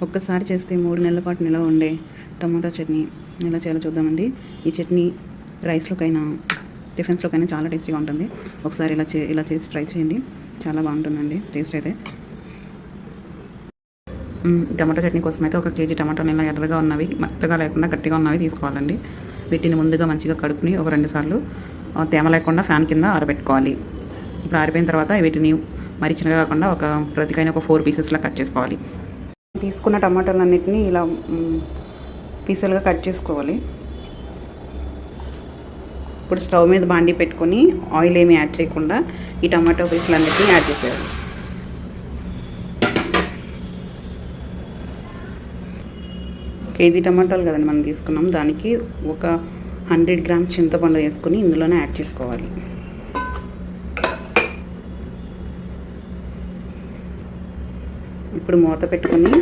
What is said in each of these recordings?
ఒక్కసారి చేస్తే మూడు నెలల పాటు నిలవ ఉండే టమాటో చట్నీ ఎలా చేయాలో చూద్దామండి. ఈ చట్నీ రైస్లోకైనా టిఫిన్స్లోకైనా చాలా టేస్టీగా ఉంటుంది. ఒకసారి ఇలా చే ఇలా చేసి ట్రై చేయండి. చాలా బాగుంటుందండి టేస్ట్ అయితే. మ్, టమాటో చట్నీ కోసం అయితే ఒక కేజీ టమాటాలు ఇలా ఎర్రగా ఉన్నవి మెత్తగా లేకుండా గట్టిగా ఉన్నవి తీసుకోవాలండి. వీటిని ముందుగా మంచిగా కడుక్కుని ఒక రెండు సార్లు తేమ లేకుండా ఫ్యాన్ కింద ఆరబెట్టుకోవాలి. ఇప్పుడు ఆరిపోయిన తర్వాత వీటిని మరి చిన్నగా కాకుండా ఒక ప్రతికైనా ఒక ఫోర్ పీసెస్లా కట్ చేసుకోవాలి. తీసుకున్న టమాటాలన్నిటిని ఇలా పీసులుగా కట్ చేసుకోవాలి. ఇప్పుడు స్టవ్ మీద బాండి పెట్టుకొని ఆయిల్ ఏమి యాడ్ చేయకుండా ఈ టమాటో పీసులన్నిటిని యాడ్ చేసేయాలి. కేజీ టమాటాలు కదండి మనం తీసుకున్నాం. దానికి ఒక హండ్రెడ్ గ్రామ్స్ చింతపండు వేసుకుని ఇందులోనే యాడ్ చేసుకోవాలి. ఇప్పుడు మూత పెట్టుకొని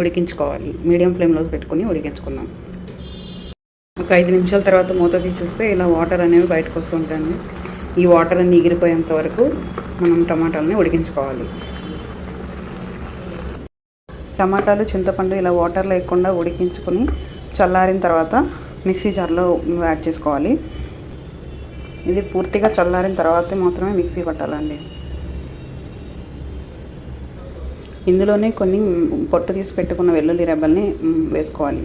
ఉడికించుకోవాలి. మీడియం ఫ్లేమ్లో పెట్టుకొని ఉడికించుకుందాం. ఒక ఐదు నిమిషాల తర్వాత మూత తీసి చూస్తే ఇలా వాటర్ అనేవి బయటకు వస్తుంటాయి ఈ వాటర్ అన్ని ఎగిరిపోయేంత వరకు మనం టమాటాలని ఉడికించుకోవాలి. టమాటాలు చింతపండు ఇలా వాటర్ లేకుండా ఉడికించుకొని చల్లారిన తర్వాత మిక్సీ జార్లో యాడ్ చేసుకోవాలి. ఇది పూర్తిగా చల్లారిన తర్వాత మాత్రమే మిక్సీ పట్టాలండి. ఇందులోనే కొన్ని పొట్టు తీసి పెట్టుకున్న వెల్లుల్లి రెబ్బల్ని వేసుకోవాలి.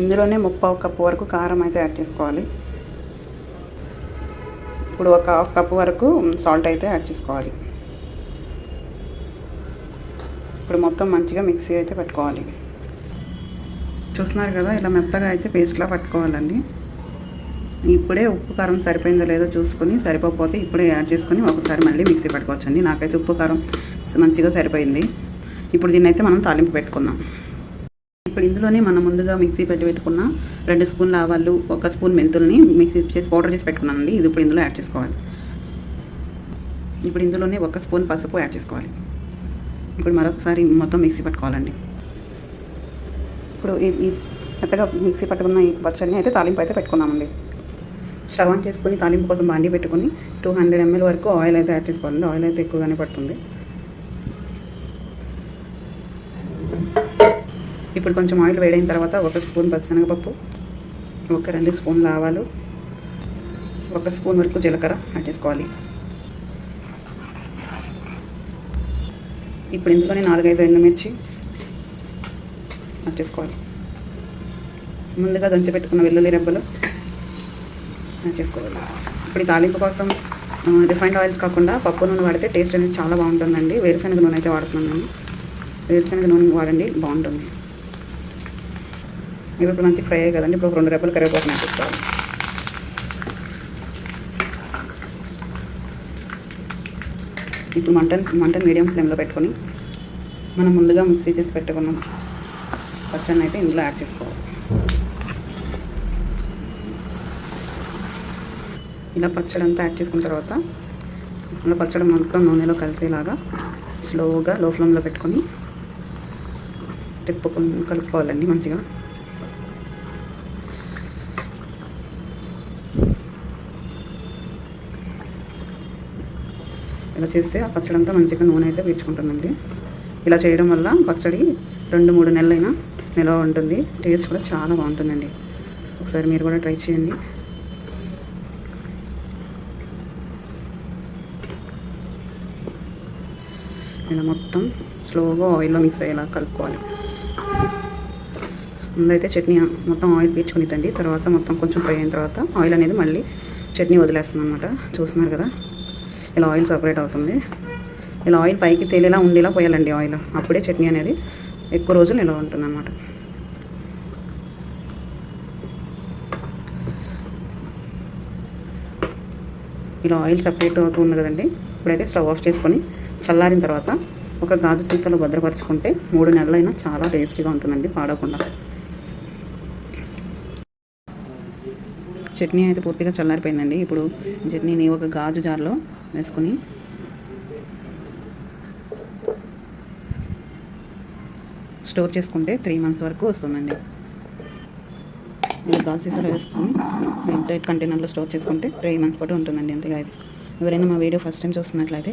ఇందులోనే ముప్పావు కప్పు వరకు కారం అయితే యాడ్ చేసుకోవాలి. ఇప్పుడు ఒక హాఫ్ కప్పు వరకు సాల్ట్ అయితే యాడ్ చేసుకోవాలి. ఇప్పుడు మొత్తం మంచిగా మిక్సీ అయితే పెట్టుకోవాలి. చూస్తున్నారు కదా ఇలా మెత్తగా అయితే పేస్ట్లా పట్టుకోవాలండి. ఇప్పుడే ఉప్పు కారం సరిపోయిందో లేదో చూసుకొని సరిపోకపోతే ఇప్పుడే యాడ్ చేసుకొని ఒకసారి మళ్ళీ మిక్సీ పట్టుకోవచ్చండి నాకైతే ఉప్పు కారం మంచిగా సరిపోయింది ఇప్పుడు దీన్ని అయితే మనం తాలింపు పెట్టుకుందాం ఇప్పుడు ఇందులోనే మనం ముందుగా మిక్సీ పెట్టి పెట్టుకున్న రెండు స్పూన్ల ఆవాలు ఒక స్పూన్ మెంతుల్ని మిక్సీ చేసి పౌడర్ చేసి పెట్టుకున్నానండి ఇది ఇప్పుడు ఇందులో యాడ్ చేసుకోవాలి ఇప్పుడు ఇందులోనే ఒక స్పూన్ పసుపు యాడ్ చేసుకోవాలి ఇప్పుడు మరొకసారి మొత్తం మిక్సీ పట్టుకోవాలండి ఇప్పుడు ఈ మెత్తగా మిక్సీ పట్టుకున్న ఈ పచ్చడిని అయితే తాలింపు అయితే పెట్టుకుందామండి శ్రవం చేసుకుని తాలింపు కోసం బాండి పెట్టుకుని టూ హండ్రెడ్ ఎంఎల్ వరకు ఆయిల్ అయితే యాడ్ చేసుకోవాలి. ఆయిల్ అయితే ఎక్కువగానే పడుతుంది. ఇప్పుడు కొంచెం ఆయిల్ వేడైన తర్వాత ఒక స్పూన్ పచ్చిశనగపప్పు ఒక రెండు స్పూన్లు ఆవాలు ఒక స్పూన్ వరకు జీలకర్ర యాడ్ చేసుకోవాలి. ఇప్పుడు ఇందులోనే నాలుగైదు ఎండుమిర్చి యాడ్ చేసుకోవాలి. ముందుగా దంచి పెట్టుకున్న వెల్లుల్లి రెబ్బలు చేసుకోవాలి? ఇప్పుడు తాలింపు కోసం రిఫైండ్ ఆయిల్స్ కాకుండా పప్పు నూనె వాడితే టేస్ట్ అనేది చాలా బాగుంటుందండి. వేరుశనగ నూనె అయితే వాడుతున్నాను. వేరుశనగ నూనె వాడండి బాగుంటుంది. ఇవి ఇప్పుడు మంచి ఫ్రై అయ్యాయి కదండి. ఇప్పుడు రెండు రెబ్బలు కరివేపాకు నేర్పిస్తాను ఇప్పుడు మంటన్ మంటన్ మీడియం ఫ్లేమ్లో పెట్టుకొని మనం ముందుగా మిక్సీ చేసి పెట్టుకున్నాం. పచ్చడిని అయితే ఇందులో యాడ్ చేసుకోవాలి. ఇలా పచ్చడి అంతా యాడ్ చేసుకున్న తర్వాత ఇలా పచ్చడి మొత్తం నూనెలో కలిసేలాగా స్లోగా లో ఫ్లేమ్లో పెట్టుకొని తిప్పుకొని కలుపుకోవాలండి మంచిగా. ఇలా చేస్తే ఆ పచ్చడి అంతా మంచిగా నూనె అయితే పీల్చుకుంటుందండి. ఇలా చేయడం వల్ల పచ్చడి రెండు మూడు నెలలైనా నిల్వ ఉంటుంది. టేస్ట్ కూడా చాలా బాగుంటుందండి. ఒకసారి మీరు కూడా ట్రై చేయండి. ఇలా మొత్తం స్లోగా ఆయిల్లో మిక్స్ అయ్యేలా కలుపుకోవాలి. ముందైతే చట్నీ మొత్తం ఆయిల్ పీల్చుకునిద్దండి. తర్వాత మొత్తం కొంచెం ఫ్రై అయిన తర్వాత ఆయిల్ అనేది మళ్ళీ చట్నీ వదిలేస్తుంది అనమాట చూస్తున్నారు కదా? ఇలా ఆయిల్ సపరేట్ అవుతుంది. ఇలా ఆయిల్ పైకి తేలేలా ఉండేలా పోయాలండి ఆయిల్. అప్పుడే చట్నీ అనేది ఎక్కువ రోజులు నిల్వ ఉంటుంది అనమాట ఇలా ఆయిల్ సపరేట్ అవుతుంది కదండి. ఇప్పుడైతే స్టవ్ ఆఫ్ చేసుకొని చల్లారిన తర్వాత ఒక గాజు సీసాలో భద్రపరుచుకుంటే మూడు నెలలైనా చాలా టేస్టీగా ఉంటుందండి పాడకుండా. చట్నీ అయితే పూర్తిగా చల్లారిపోయిందండి. ఇప్పుడు చట్నీని ఒక గాజు జార్లో వేసుకుని స్టోర్ చేసుకుంటే త్రీ మంత్స్ వరకు వస్తుందండి. ఇది గాజు సీసాలో వేసుకొని ఎయిట్ కంటైనర్లో స్టోర్ చేసుకుంటే త్రీ మంత్స్ పాటు ఉంటుందండి అంతే గాయస్. ఎవరైనా మా వీడియో ఫస్ట్ టైం చూస్తున్నట్లయితే